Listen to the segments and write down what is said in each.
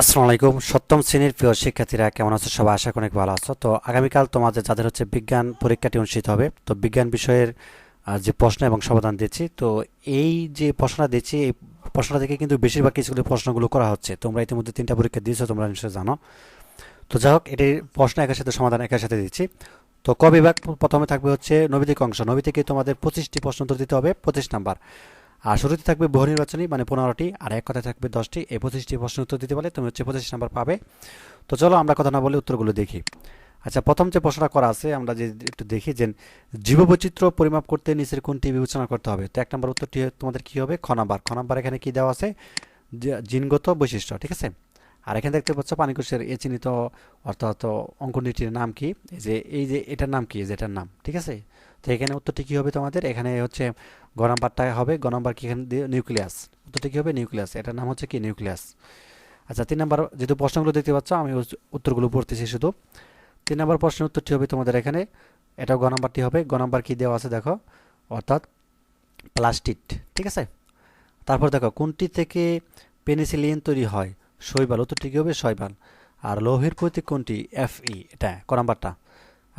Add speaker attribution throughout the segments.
Speaker 1: আসসালামু আলাইকুম। সপ্তম শ্রেণির প্রিয় শিক্ষার্থীরা, কেমন আছো? সবাই আশা করি অনেক ভালো আছো। তো আগামীকাল তোমাদের, যাদের হচ্ছে বিজ্ঞান পরীক্ষাটি অনুষ্ঠিত হবে, তো বিজ্ঞান বিষয়ের যে প্রশ্ন এবং সমাধান দিচ্ছি, তো এই যে প্রশ্নটা দিচ্ছি, এই প্রশ্নটা থেকে কিন্তু বেশিরভাগ স্কুলের প্রশ্নগুলো করা হচ্ছে। তোমরা ইতিমধ্যে তিনটা পরীক্ষা দিয়েছ, তোমরা নিশ্চয়ই জানো। তো যাই হোক, এটির প্রশ্ন একের সাথে সমাধান, একের সাথে দিচ্ছি। তো ক বিভাগ, প্রথমে থাকবে হচ্ছে নবীতিক অংশ। নবী থেকে তোমাদের পঁচিশটি প্রশ্ন উত্তর দিতে হবে, পঁচিশ নাম্বার। আর শুরুতে থাকবে বহু নির্বাচনী মানে পনেরোটি, আর এক কথায় থাকবে দশটি। এই পঁচিশটি প্রশ্ন উত্তর দিতে পারলে তুমি হচ্ছে পঁচিশ নাম্বার পাবে। তো চলো আমরা কথা না বলে উত্তরগুলো দেখি। আচ্ছা প্রথম যে প্রশ্নটা করা আছে, আমরা যে একটু দেখি যে জীববৈচিত্র্য পরিমাপ করতে নিচের কোনটি বিবেচনা করতে হবে? তো এক নম্বর উত্তরটি তোমাদের কি হবে? খ নাম্বার। এখানে কি দেওয়া আছে? জিনগত বৈশিষ্ট্য, ঠিক আছে? আর এখানে দেখতে পাচ্ছ পানিকোষের এ চিহ্নিত অর্থাৎ অঙ্কনীটির নাম কি? যে, এই যে এটার নাম কি? যে এটার নাম, ঠিক আছে? তো এখানে উত্তরটি কী হবে তোমাদের? এখানে হচ্ছে গ নাম্বারটা হবে, গ নাম্বার কি এখানে? নিউক্লিয়াস। উত্তরটি কী হবে? নিউক্লিয়াস। এটার নাম হচ্ছে কি? নিউক্লিয়াস। আচ্ছা তিন নাম্বার যেহেতু প্রশ্নগুলো দেখতে পাচ্ছ, আমি উত্তরগুলো পড়তেছি শুধু। তিন নম্বর প্রশ্নের উত্তরটি হবে তোমাদের এখানে। এটা গ নাম্বারটি হবে। গ নাম্বার কি দেওয়া আছে দেখো? অর্থাৎ প্লাস্টিক ঠিক আছে? তারপর দেখো, কোনটি থেকে পেনিসিলিন তৈরি হয়? শৈবাল। উত্তরটি কী হবে? শৈবাল। আর লৌহের প্রতীক কোনটি? এফ ই এটা ক নাম্বারটা।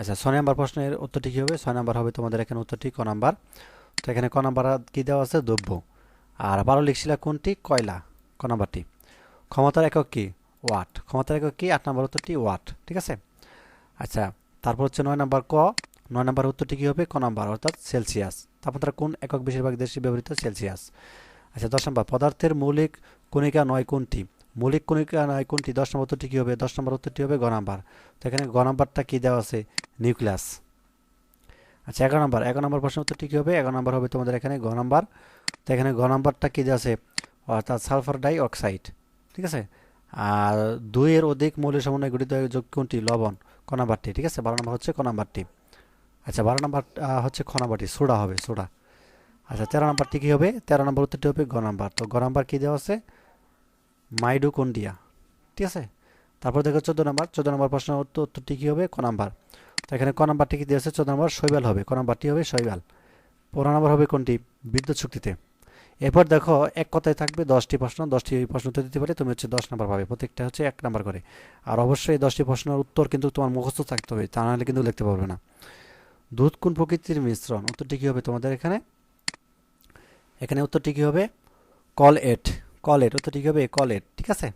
Speaker 1: আচ্ছা ছয় নাম্বার প্রশ্নের উত্তরটি কী হবে? ছয় নাম্বার হবে তোমাদের এখানে উত্তরটি ক নাম্বার। তো এখানে ক নাম্বার কী দেওয়া আছে? দ্রব্য। আর বারো শিলা কোনটি? কয়লা। ক নাম্বারটি। ক্ষমতার একক কী? ওয়াট। ক্ষমতার একক কী? আট নাম্বার উত্তরটি ওয়াট। ঠিক আছে? আচ্ছা তারপর হচ্ছে নয় নাম্বার ক। নয় নাম্বার উত্তরটি কী হবে? ক নাম্বার, অর্থাৎ সেলসিয়াস। তাপমাত্রা কোন একক বেশিরভাগ দেশে ব্যবহৃত সেলসিয়াস? আচ্ছা দশ নম্বর। পদার্থের মৌলিক কণিকা নয় কোনটি? মৌলিক কণিকা নয় কোনটি দশ নম্বর উত্তরটি কী হবে? দশ নম্বর উত্তরটি হবে গ নাম্বার। তো এখানে গ নাম্বারটা কী দেওয়া আছে? নিউক্লিয়াস। আচ্ছা এগারো নম্বর। এগারো নম্বর প্রশ্ন উত্তরটি কী হবে? এগারো নম্বর হবে তোমাদের এখানে গ নাম্বার। তো এখানে গ নাম্বারটা কী দেওয়া আছে? অর্থাৎ সালফার ডাই অক্সাইড। ঠিক আছে? আর দুইয়ের অধিক মৌলের সমন্বয়ে গঠিত যোগ কোনটি লবণ। ক নাম্বারটি, ঠিক আছে? বারো নম্বর হচ্ছে ক নাম্বারটি। আচ্ছা বারো নম্বর হচ্ছে খ নাম্বারটি। সোডা হবে, সোডা। আচ্ছা তেরো নম্বরটি কী হবে? তেরো নম্বর উত্তরটি হবে গ নাম্বার। তো গ নাম্বার কী দেওয়া আছে? মাইডোকন্ডিয়া। ঠিক আছে? তারপর দেখো চোদ্দ নম্বর। চোদ্দ নম্বর প্রশ্ন উত্তর উত্তরটি কী হবে? ক নাম্বার। তো এখানে ক নাম্বারটি কী দিয়েছে চোদ্দ নম্বর শৈবাল হবে। ক নাম্বারটি হবে শৈবাল। পনেরো নম্বর হবে কোনটি? বিদ্যুৎ শক্তিতে। এরপর দেখো এক কথায় থাকবে দশটি প্রশ্ন। দশটি প্রশ্ন উত্তর দিতে পারে, তুমি হচ্ছে দশ নম্বর পাবে। প্রত্যেকটা হচ্ছে এক নম্বর করে। আর অবশ্যই এই দশটি প্রশ্নের উত্তর কিন্তু তোমার মুখস্থ থাকতে হবে, তা নাহলে কিন্তু লিখতে পারবে না। দুধ কোন প্রকৃতির মিশ্রণ? উত্তরটি কী হবে তোমাদের এখানে? এখানে উত্তরটি কী হবে? কল এট। কল এট উত্তরটি কী হবে কল এট ঠিক আছে?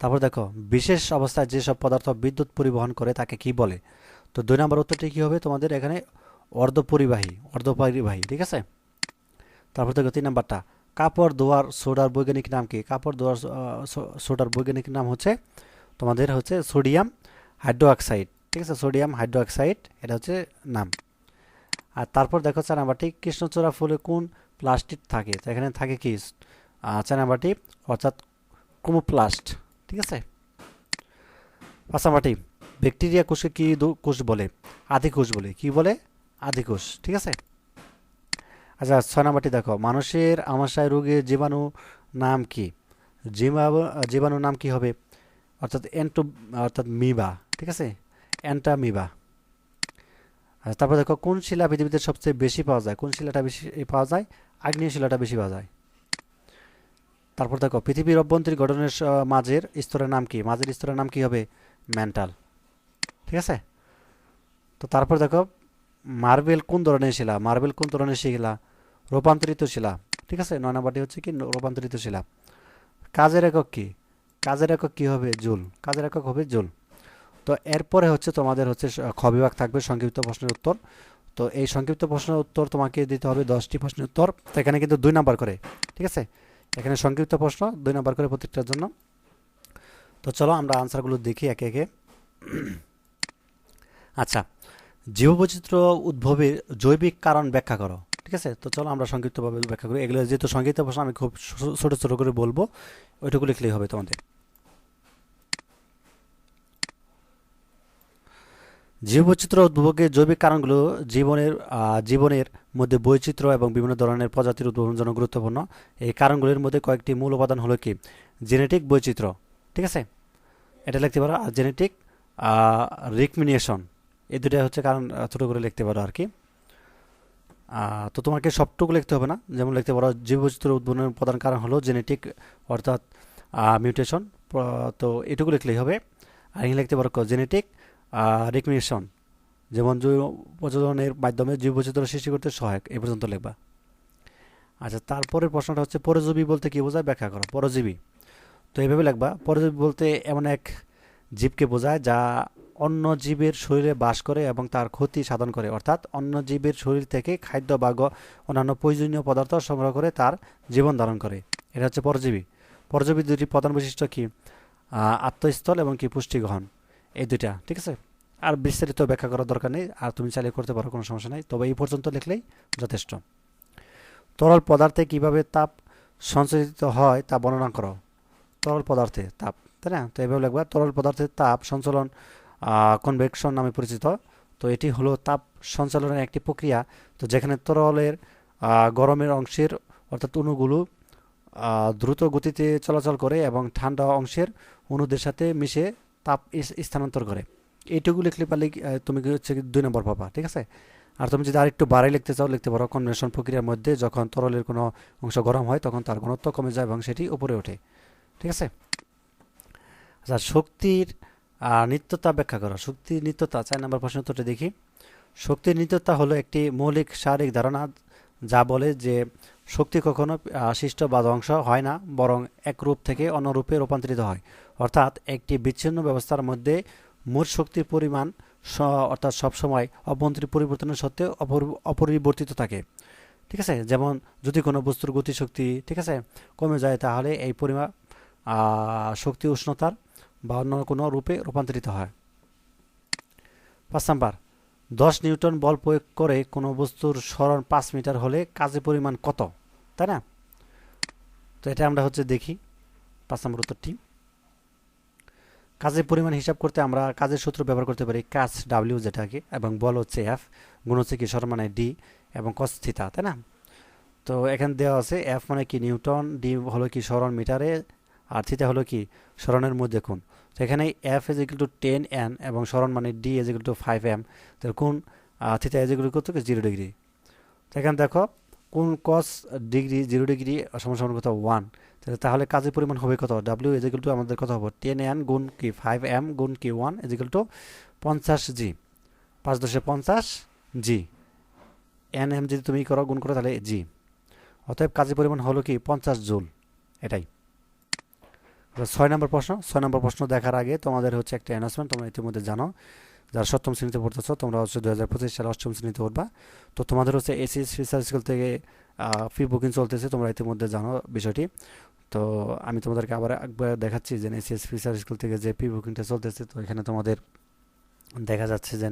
Speaker 1: তারপর দেখো, বিশেষ অবস্থায় যেসব পদার্থ বিদ্যুৎ পরিবহন করে তাকে কি বলে? তো দুই নম্বর উত্তরটি কী হবে? তোমাদের এখানে অর্ধপরিবাহী অর্ধপরিবাহী, ঠিক আছে? তারপর দেখো তিন নম্বরটা, কাপড় ধোয়ার সোডার বৈজ্ঞানিক নাম কি? কাপড় ধোয়ার সোডার বৈজ্ঞানিক নাম হচ্ছে, তোমাদের হচ্ছে সোডিয়াম হাইড্রোঅক্সাইড ঠিক আছে? সোডিয়াম হাইড্রোঅক্সাইড এটা হচ্ছে নাম। আর তারপর দেখো চার নাম্বারটি, কৃষ্ণচূড়া ফুলে কোন প্লাস্টিক থাকে? তো এখানে থাকে কি? চার অর্থাৎ ক্রোমোপ্লাস্ট ঠিক আছে? পাঁচ নাম্বারটি ব্যাকটেরিয়া কোষকে কি কোষ বলে? আদিকোষ বলে। কি বলে? আদিকোষ, ঠিক আছে? আচ্ছা ছয় নাম্বারটি দেখো। মানুষের আমাশয় রোগের জীবাণু নাম কি? জীবাণু জীবাণুর নাম কি হবে? অর্থাৎ এন্টো, অর্থাৎ মিবা, ঠিক আছে? অ্যান্টামিবা। আচ্ছা তারপর দেখো, কোন শিলা পৃথিবীতে সবচেয়ে বেশি পাওয়া যায়? কোন শিলাটা বেশি পাওয়া যায়? আগ্নেয় শিলাটা বেশি পাওয়া যায়। তারপর দেখো, পৃথিবীর অভ্যন্তরীণ গঠনের মাঝের স্তরের নাম কি? মাঝের স্তরের নাম কি হবে? মেন্টাল। ঠিক আছে? তো তারপর দেখো, মার্বেল কোন ধরনের শিলা? মার্বেল কোন ধরনের শিলা? রূপান্তরিত শিলা। ঠিক আছে? নয় নাম্বারটি হচ্ছে কি? রূপান্তরিত শিলা। কাজের একক কি? কাজের একক কি হবে? জুল। কাজের একক হবে জুল। তো এরপরে হচ্ছে তোমাদের হচ্ছে খ বিভাগ থাকবে সংক্ষিপ্ত প্রশ্নের উত্তর। তো এই সংক্ষিপ্ত প্রশ্নের উত্তর তোমাকে দিতে হবে দশটি প্রশ্নের উত্তর। তো এখানে কিন্তু দুই নাম্বার করে। ঠিক আছে? এখানে সংক্ষিপ্ত প্রশ্ন, দুই নম্বর করে প্রত্যেকটার জন্য। তো চলো আমরা আনসারগুলো দেখি একে একে। আচ্ছা জীববৈচিত্র্য উদ্ভবের জৈবিক কারণ ব্যাখ্যা করো, ঠিক আছে? তো চলো আমরা সংক্ষিপ্তভাবে ব্যাখ্যা করি। এগুলো যেহেতু সংক্ষিপ্ত প্রশ্ন, আমি খুব ছোটো ছোট ছোট করে বলব, ওইটুকু লিখলেই হবে তোমাদের। জীববৈচিত্র্য উদ্ভবের জৈবিক কারণগুলো জীবনের জীবনের মধ্যে বৈচিত্র্য এবং বিভিন্ন ধরনের প্রজাতির উদ্ভাবনের জন্য গুরুত্বপূর্ণ। এই কারণগুলির মধ্যে কয়েকটি মূল উপাদান হলো কি? জেনেটিক বৈচিত্র্য। ঠিক আছে? এটা লিখতে পারো। আর জেনেটিক রিকমিনিয়েশন। এই দুটো হচ্ছে কারণ ছোট করে লিখতে পারো আর কি। তো তোমাকে সবটুকু লিখতে হবে না? যেমন লিখতে পারো, জীববৈচিত্র্য উদ্ভাবনের প্রধান কারণ হলো জেনেটিক, অর্থাৎ মিউটেশন। তো এটুকু লিখলেই হবে। আর লিখতে পারো জেনেটিক রেকগনিশন যেমন জৈব প্রচলনের মাধ্যমে জীব বৈচিত্র্য সৃষ্টি করতে সহায়ক এই পর্যন্ত লিখবা। আচ্ছা তারপরের প্রশ্নটা হচ্ছে, পরজীবী বলতে কি বোঝায়? ব্যাখ্যা করো, পরজীবী। তো এইভাবে লিখবা, পরজীবী বলতে এমন এক জীবকে বোঝায় যা অন্য জীবের শরীরে বাস করে এবং তার ক্ষতি সাধন করে। অর্থাৎ অন্য জীবের শরীর থেকে খাদ্য বা অন্যান্য প্রয়োজনীয় পদার্থ সংগ্রহ করে তার জীবন ধারণ করে। এটা হচ্ছে পরজীবী। পরজীবীর দুটি প্রধান বৈশিষ্ট্য কি? আত্মস্থল এবং কি পুষ্টি গ্রহণ। এই দুইটা, ঠিক আছে? আর বিস্তারিত ব্যাখ্যা করার দরকার নেই, আর তুমি চালিয়ে করতে পারো, কোনো সমস্যা নেই। তবে এই পর্যন্ত লিখলেই যথেষ্ট। তরল পদার্থে কীভাবে তাপ সঞ্চালিত হয় তা বর্ণনা করো। তরল পদার্থে তাপ, তাই না? তো এভাবে লিখবা, তরল পদার্থের তাপ সঞ্চালন কনভেকশন নামে পরিচিত। তো এটি হলো তাপ সঞ্চালনের একটি প্রক্রিয়া। তো যেখানে তরলের গরমের অংশের, অর্থাৎ অণুগুলো দ্রুত গতিতে চলাচল করে এবং ঠান্ডা অংশের অণুদের সাথে মিশে তাপ স্থানান্তর করে। এইটুকু লিখলে পারলে তুমি কি হচ্ছে দুই নম্বর পাবা, ঠিক আছে? আর তুমি যদি আরেকটু বাড়াই লিখতে চাও, লিখতে পারো কনভেনশন প্রক্রিয়ার মধ্যে যখন তরলের কোনো অংশ গরম হয়, তখন তার ঘনত্ব কমে যায় এবং সেটি উপরে ওঠে, ঠিক আছে? আচ্ছা শক্তির নিত্যতা ব্যাখ্যা করো। শক্তির নিত্যতা, চার নম্বর প্রশ্ন উত্তরটা দেখি। শক্তির নিত্যতা হলো একটি মৌলিক শারীরিক ধারণা যা বলে যে শক্তি কখনো সৃষ্ট বা ধ্বংস হয় না, বরং এক রূপ থেকে অন্য রূপে রূপান্তরিত হয়। অর্থাৎ একটি বিচ্ছিন্ন ব্যবস্থার মধ্যে মোট শক্তির পরিমাণ অর্থাৎ সবসময় অভ্যন্তরীণ পরিবর্তনের সত্ত্বেও অপরি- অপরিবর্তিত থাকে। ঠিক আছে? যেমন যদি কোনো বস্তুর গতিশক্তি, ঠিক আছে, কমে যায় তাহলে এই পরিমাণ শক্তি উষ্ণতার বা অন্য কোনো রূপে রূপান্তরিত হয়। পাঁচ নাম্বার, দশ নিউটন বল প্রয়োগ করে কোনো বস্তুর সরণ পাঁচ মিটার হলে কাজের পরিমাণ কত? তাই না? তো এটা আমরা হচ্ছে দেখি। পাঁচ নম্বর উত্তরটি। কাজের পরিমাণ হিসাব করতে আমরা কাজের সূত্র ব্যবহার করতে পারি কাজ ডাব্লিউ যেটাকে এবং বল হচ্ছে এফ গুণ হচ্ছে কি সরণ মানে ডি এবং কস থিতা তাই না? তো এখানে দেওয়া আছে এফ মানে কি নিউটন ডি হলো কি সরণ মিটারে, আর থিতা হলো কি সরণের মধ্যে কোন তো এখানে F is equal to ten N এবং সরণ মানে D is equal to five M তো কোন theta is equal to zero degree তো এখানে দেখো কোন কস ডিগ্রি জিরো ডিগ্রি সমান সমান ওয়ান তাহলে কাজের পরিমাণ হবে কত? ডাব্লিউ ইজ ইকুয়াল টু আমাদের কত হবে? টেন এন গুণ কি? ফাইভ এম গুণ কি? ওয়ান ইজ ইকুয়াল টু পঞ্চাশ জি পাঁচ দশে পঞ্চাশ জি এন এম যদি তুমি করো, গুণ করো, তাহলে জি অতএব কাজের পরিমাণ হলো কি? পঞ্চাশ জুল। এটাই। ছয় নম্বর প্রশ্ন। ছয় নম্বর প্রশ্ন দেখার আগে তোমাদের হচ্ছে একটা অ্যানাউন্সমেন্ট তোমরা ইতিমধ্যে জানো। যারা সপ্তম শ্রেণীতে পড়তেছো, তোমরা হচ্ছে দু হাজার পঁচিশ সালে অষ্টম শ্রেণীতে পড়বা তো তোমাদের হচ্ছে এসিএস রিসার্চ স্কুল থেকে ফি বুকিং চলতেছে, তোমরা ইতিমধ্যে জানো বিষয়টি। তো আমি তোমাদেরকে আবার একবার দেখাচ্ছি যে এসিএস রিসার্চ স্কুল থেকে যে ফি বুকিংটা চলতেছে, তো এখানে তোমাদের দেখা যাচ্ছে যে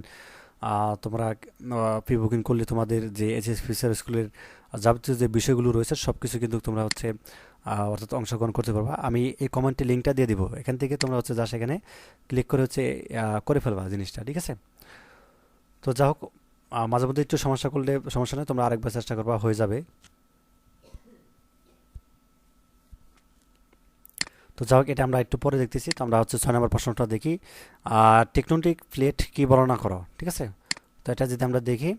Speaker 1: তোমরা ফি বুকিং করলে তোমাদের যে এইচএস ফিচার স্কুলের যাবতীয় যে বিষয়গুলো রয়েছে সব কিছু কিন্তু তোমরা হচ্ছে অর্থাৎ অংশগ্রহণ করতে পারবা। আমি এই কমেন্টে লিঙ্কটা দিয়ে দিব। এখান থেকে তোমরা হচ্ছে যা সেখানে ক্লিক করে হচ্ছে করে ফেলবা জিনিসটা, ঠিক আছে? তো যা হোক মাঝে মধ্যে একটু সমস্যা করলে, সমস্যা নেই, তোমরা আরেকবার চেষ্টা করবা, হয়ে যাবে। তো যাই হোক এটা আমরা একটু পরে দেখতেছি। তো আমরা হচ্ছে ছয় নম্বর প্রশ্নটা দেখি। আর টেকনোটিক প্লেট কি বর্ণনা করো? ঠিক আছে? তো এটা যদি আমরা দেখি।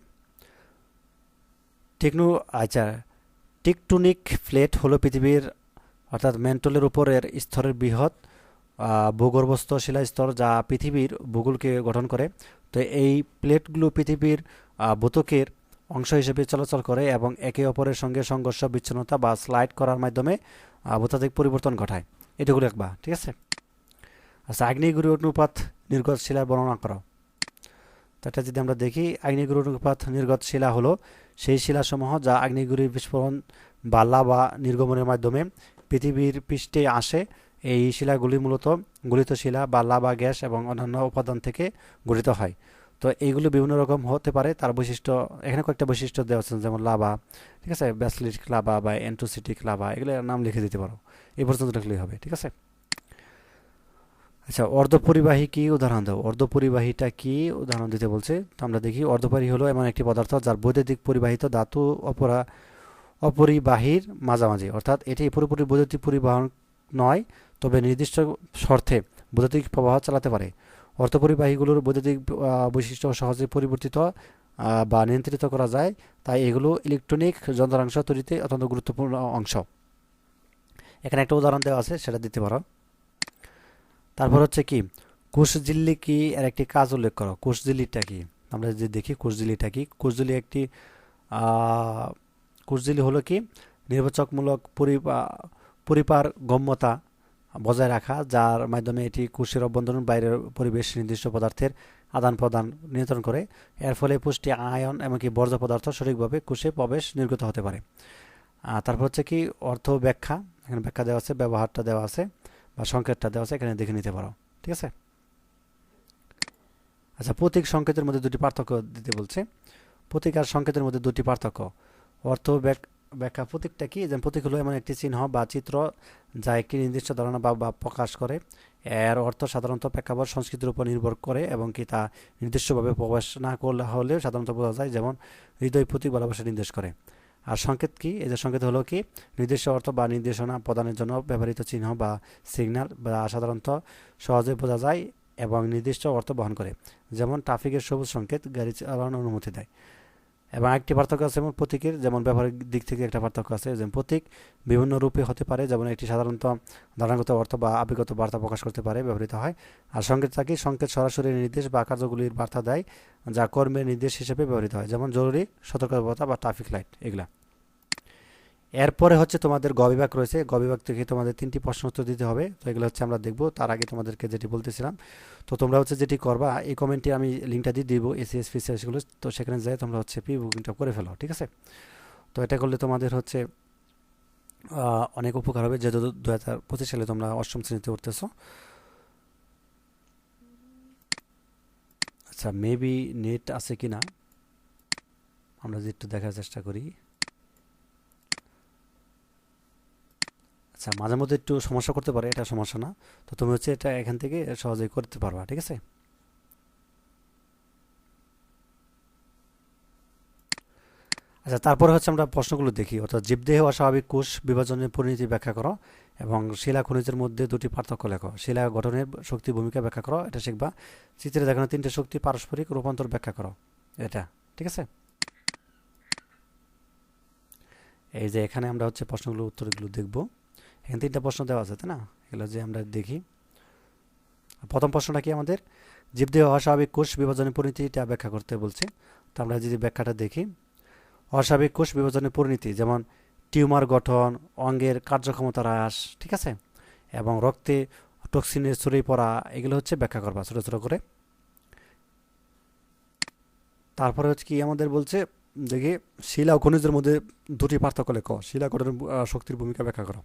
Speaker 1: টেকনো আচ্ছা টেকটনিক প্লেট হলো পৃথিবীর অর্থাৎ মেন্টলের উপরের স্তরের বৃহৎ ভূগর্ভস্থ শিলা স্তর যা পৃথিবীর ভূগোলকে গঠন করে। তো এই প্লেটগুলো পৃথিবীর আহ, ভূত্বকের অংশ হিসেবে চলাচল করে এবং একে অপরের সঙ্গে সংঘর্ষ বিচ্ছিন্নতা বা স্লাইড করার মাধ্যমে ভূতাত্ত্বিক পরিবর্তন ঘটায়। এটুকু লিখবা ঠিক আছে? আচ্ছা আগ্নেয়গিরি অনুপাত নির্গত শিলার বর্ণনা করো তো এটা যদি আমরা দেখি আগ্নেয়গিরি অনুপাত নির্গত শিলা হলো সেই শিলাসমূহ যা আগ্নেয়গিরির বিস্ফোরণ বা লাভা নির্গমনের মাধ্যমে পৃথিবীর পৃষ্ঠে আসে। এই শিলাগুলি মূলত গলিত শিলা বা লাভা গ্যাস এবং অন্যান্য উপাদান থেকে গঠিত হয়। তো এইগুলো বিভিন্ন রকম হতে পারে, তার বৈশিষ্ট্য, এখানে কয়েকটা বৈশিষ্ট্য দেওয়া আছে, যেমন লাভা, ঠিক আছে? ব্যাসলিটিক লাভা বা অ্যান্টোসিটিক লাভা, এগুলোর নাম লিখে দিতে পারো। এই পর্যন্ত লিখলেই হবে, ঠিক আছে? আচ্ছা অর্ধপরিবাহী কি উদাহরণ দাও? অর্ধপরিবাহীটা কি উদাহরণ দিতে বলছে? তো আমরা দেখি, অর্ধপরিবাহী হলো এমন একটি পদার্থ যার বৈদ্যুতিক পরিবাহিত ধাতু অপরা, অপরিবাহীর মাঝামাঝি, অর্থাৎ এটি পুরোপুরি বৈদ্যুতিক পরিবহন নয়, তবে নির্দিষ্ট শর্তে বৈদ্যুতিক প্রবাহ চালাতে পারে। অর্ধপরিবাহীগুলোর বৈদ্যুতিক বৈশিষ্ট্য সহজে পরিবর্তিত বা নিয়ন্ত্রিত করা যায়, তাই এগুলো ইলেকট্রনিক যন্ত্রাংশ তৈরিতে অত্যন্ত গুরুত্বপূর্ণ অংশ। এখানে একটা উদাহরণ দেওয়া আছে, সেটা দিতে পারো। তারপর হচ্ছে কি, কুশজিল্লি কি এর একটি কাজ উল্লেখ করো? কুশজিল্লিটা কি? আমরা যদি দেখি কুশজিল্লিটা কি? কুশজিল্লি একটি কুশজিল্লি হলো কি? নির্বাচকমূলক পরিপা- পরিপার গম্যতা বজায় রাখা, যার মাধ্যমে এটি কোষের অভ্যন্তরীণ বাইরের পরিবেশ নির্দিষ্ট পদার্থের আদান প্রদান নিয়ন্ত্রণ করে। এর ফলে পুষ্টি, আয়ন এমনকি বর্জ্য পদার্থ সঠিকভাবে কোষে প্রবেশ নির্গত হতে পারে। তারপর হচ্ছে কি অর্থ ব্যাখ্যা এখানে ব্যাখ্যা দেওয়া আছে, ব্যবহারটা দেওয়া আছে বা সংকেতটা দেওয়া আছে, এখানে দেখে নিতে পারো, ঠিক আছে? আচ্ছা প্রতীক সংকেতের মধ্যে দুটি পার্থক্য দিতে বলছে। প্রতীক আর সংকেতের মধ্যে দুটি পার্থক্য। অর্থ ব্যাখ্যা প্রতীকটা কি? যেমন প্রতীক হলো এমন একটি চিহ্ন বা চিত্র যা একটি নির্দিষ্ট ধারণা বা বা প্রকাশ করে। এর অর্থ সাধারণত প্রেক্ষাপট সংস্কৃতির উপর নির্ভর করে এবং কি তা নির্দিষ্টভাবে প্রকাশ না করলে, হলেও সাধারণত বোঝা যায়, যেমন হৃদয় প্রতীক ভালোবাসা নির্দেশ করে। আর সংকেত কি? এদের সংকেত হলো কি? নির্দিষ্ট অর্থ বা নির্দেশনা প্রদানের জন্য ব্যবহৃত চিহ্ন বা সিগন্যাল বা সাধারণত সহজে বোঝা যায় এবং নির্দিষ্ট অর্থ বহন করে। যেমন ট্রাফিকের সবুজ সংকেত গাড়ি চালানোর অনুমতি দেয়। এবং একটি পার্থক্য আছে যেমন প্রতীকের, যেমন ব্যবহারিক দিক থেকে একটা পার্থক্য আছে, যেমন প্রতীক বিভিন্ন রূপে হতে পারে, যেমন একটি সাধারণত ধারণাগত অর্থ বা আবেগত বার্তা প্রকাশ করতে পারে, ব্যবহৃত হয়। আর সংকেত থাকে, সংকেত সরাসরি নির্দেশ বা কার্যগুলির বার্তা দেয়, যা কর্মের নির্দেশ হিসেবে ব্যবহৃত হয়, যেমন জরুরি, সতর্কতা বা ট্রাফিক লাইট এগুলা। এরপরে হচ্ছে তোমাদের গ বিভাগ রয়েছে। গবিভাগ থেকে তোমাদের তিনটি প্রশ্ন উত্তর দিতে হবে। তো এগুলো হচ্ছে আমরা দেখব। তার আগে তোমাদেরকে যেটি বলতেছিলাম, তো তোমরা হচ্ছে যেটি করবা, এই কমেন্টে আমি লিঙ্কটা দিয়ে দিব এসি এসিএস ফিসিএসগুলো তো সেখানে যাই, তোমরা হচ্ছে প্রি বুকিংটা করে ফেলো, ঠিক আছে? তো এটা করলে তোমাদের হচ্ছে অনেক উপকার হবে। যেহেতু দু হাজার পঁচিশ সালে তোমরা অষ্টম শ্রেণীতে উঠতেছো। আচ্ছা মেবি নেট আছে কি না আমরা যদি একটু দেখার চেষ্টা করি। আচ্ছা মাঝে মধ্যে একটু সমস্যা করতে পারে, এটা সমস্যা না। তো তুমি হচ্ছে এটা এখান থেকে সহজেই করতে পারবা, ঠিক আছে? আচ্ছা তারপরে হচ্ছে আমরা প্রশ্নগুলো দেখি। অর্থাৎ জীবদেহ অস্বাভাবিক কোষ বিভাজনের পরিণতি ব্যাখ্যা করো এবং শিলা খনিজের মধ্যে দুটি পার্থক্য লেখো। শিলা গঠনের শক্তি ভূমিকা ব্যাখ্যা করো, এটা শিখবা। চিত্রে দেখানো তিনটে শক্তি পারস্পরিক রূপান্তর ব্যাখ্যা করো, এটা, ঠিক আছে? এই যে এখানে আমরা হচ্ছে প্রশ্নগুলো উত্তরগুলো দেখব। এখানে তিনটা প্রশ্ন দেওয়া আছে, তাই না? এগুলো যে আমরা দেখি। প্রথম প্রশ্নটা কি আমাদের? জীবদেহ অস্বাভাবিক কোষ বিভাজনের পরিণতিটা ব্যাখ্যা করতে বলছে। তো আমরা যদি ব্যাখ্যাটা দেখি, অস্বাভাবিক কোষ বিভাজনের পরিণতি যেমন টিউমার গঠন, অঙ্গের কার্যক্ষমতা হ্রাস, ঠিক আছে? এবং রক্তে টক্সিনের ছড়িয়ে পড়া, এগুলো হচ্ছে ব্যাখ্যা করবা ছোটো ছোটো করে। তারপরে হচ্ছে কি আমাদের বলছে, দেখি, শিলা ও খনিজের মধ্যে দুটি পার্থক্য লেখ। শিলা গঠনের শক্তির ভূমিকা ব্যাখ্যা করো।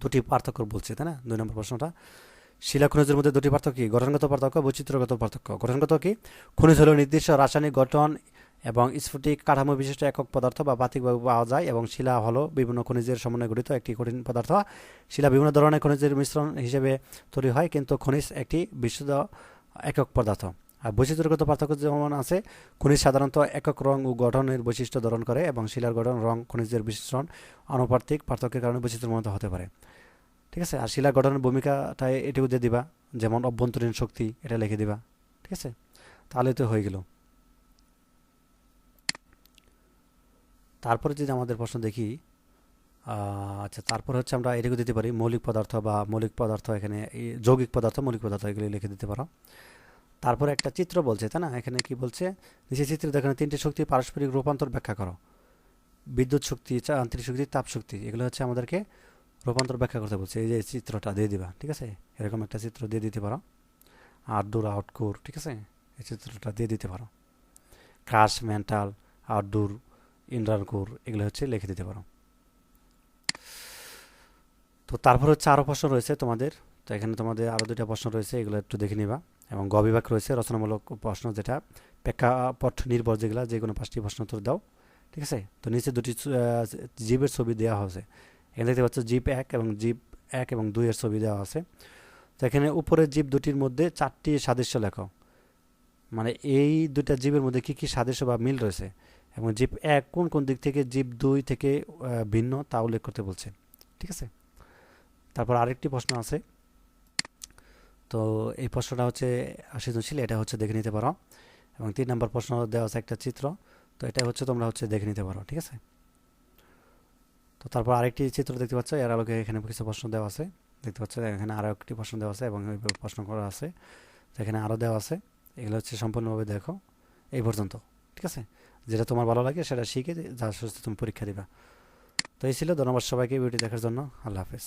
Speaker 1: দুটি পার্থক্য বলছে, তাই না? দুই নম্বর প্রশ্নটা। শিলা খনিজের মধ্যে দুটি পার্থক্য কি? গঠনগত পার্থক্য, বৈচিত্র্যগত পার্থক্য। গঠনগত কি? খনিজ হল নির্দিষ্ট রাসায়নিক গঠন এবং স্ফটিক কাঠামো বিশিষ্ট একক পদার্থ বা বাতিকভাবে পাওয়া যায় এবং শিলা হলো বিভিন্ন খনিজের সমন্বয়ে গঠিত একটি কঠিন পদার্থ। শিলা বিভিন্ন ধরনের খনিজের মিশ্রণ হিসেবে তৈরি হয়, কিন্তু খনিজ একটি বিশুদ্ধ একক পদার্থ। আর বৈচিত্র্যগত পার্থক্য যেমন আছে, খনিজ সাধারণত একক রং ও গঠনের বৈশিষ্ট্য ধারণ করে এবং শিলার গঠন, রং, খনিজের মিশ্রণ আনুপাতিক পার্থক্যের কারণে বৈচিত্র্যমত হতে পারে। ঠিক আছে? আর শিলা গঠনের ভূমিকাটা এটুকু দিয়ে দিবা, যেমন অভ্যন্তরীণ শক্তি, এটা লিখে দিবা। ঠিক আছে? তাহলে তো হয়ে গেল। তারপরে যদি আমাদের প্রশ্ন দেখি আচ্ছা তারপর হচ্ছে আমরা এটুকু দিতে পারি, মৌলিক পদার্থ বা মৌলিক পদার্থ এখানে যৌগিক পদার্থ, মৌলিক পদার্থ, এগুলি লিখে দিতে পারো। তারপরে একটা চিত্র বলছে, তাই না? এখানে কি বলছে? নিচে চিত্রে দেখানো তিনটে শক্তি পারস্পরিক রূপান্তর ব্যাখ্যা করো। বিদ্যুৎ শক্তি যান্ত্রিক শক্তি, তাপ শক্তি, এগুলো হচ্ছে আমাদেরকে রূপান্তর ব্যাখ্যা করতে বলছে। এই যে চিত্রটা দিয়ে দিবা, ঠিক আছে? এরকম একটা চিত্র দিয়ে দিতে পারো। আউটডোর আউটডোর ঠিক আছে? এই চিত্রটা দিয়ে দিতে পারো। Crust, mantle, outer inner core, এগুলো হচ্ছে লিখে দিতে পারো। তো তারপর হচ্ছে আরও প্রশ্ন রয়েছে তোমাদের। তো এখানে তোমাদের আরও দুটা প্রশ্ন রয়েছে, এগুলো একটু দেখে নিবা। এবং গ বিভাগ রয়েছে, রচনামূলক প্রশ্ন যেটা। প্রেক্ষাপট নির্ভর যেগুলো যে কোনো পাঁচটি প্রশ্ন উত্তর দাও, ঠিক আছে? তো নিচে দুটি জীবের ছবি দেওয়া হয়েছে। এখানে দেখতে পাচ্ছ জীব এক এবং জীব এক এবং দুইয়ের ছবি দেওয়া আছে তো এখানে উপরের জীব দুটির মধ্যে চারটি সাদৃশ্য লেখো। মানে এই দুটা জীবের মধ্যে কি কি সাদৃশ্য বা মিল রয়েছে? এবং জীব এক কোন কোন দিক থেকে জীব দুই থেকে ভিন্ন তা উল্লেখ করতে বলছে। ঠিক আছে? তারপর আরেকটি প্রশ্ন আছে। তো এই প্রশ্নটা হচ্ছে সৃজনশীল এটা হচ্ছে দেখে নিতে পারো। এবং তিন নম্বর প্রশ্ন দেওয়া আছে একটা চিত্র, তো এটা হচ্ছে তোমরা হচ্ছে দেখে নিতে পারো, ঠিক আছে? তো তারপর আরেকটি চিত্র দেখতে পাচ্ছ, এর আলোকে এখানে কিছু প্রশ্ন দেওয়া আছে। দেখতে পাচ্ছ, এখানে আরও একটি প্রশ্ন দেওয়া আছে এবং প্রশ্ন করা আছে। এখানে আরও দেওয়া আছে। এগুলো হচ্ছে সম্পূর্ণভাবে দেখো, এই পর্যন্ত, ঠিক আছে? যেটা তোমার ভালো লাগে সেটা শিখে যা সুস্থ তুমি পরীক্ষা দিবা। তো এই ছিল, ধন্যবাদ সবাইকে ভিডিও দেখার জন্য, আল্লাহ হাফেজ।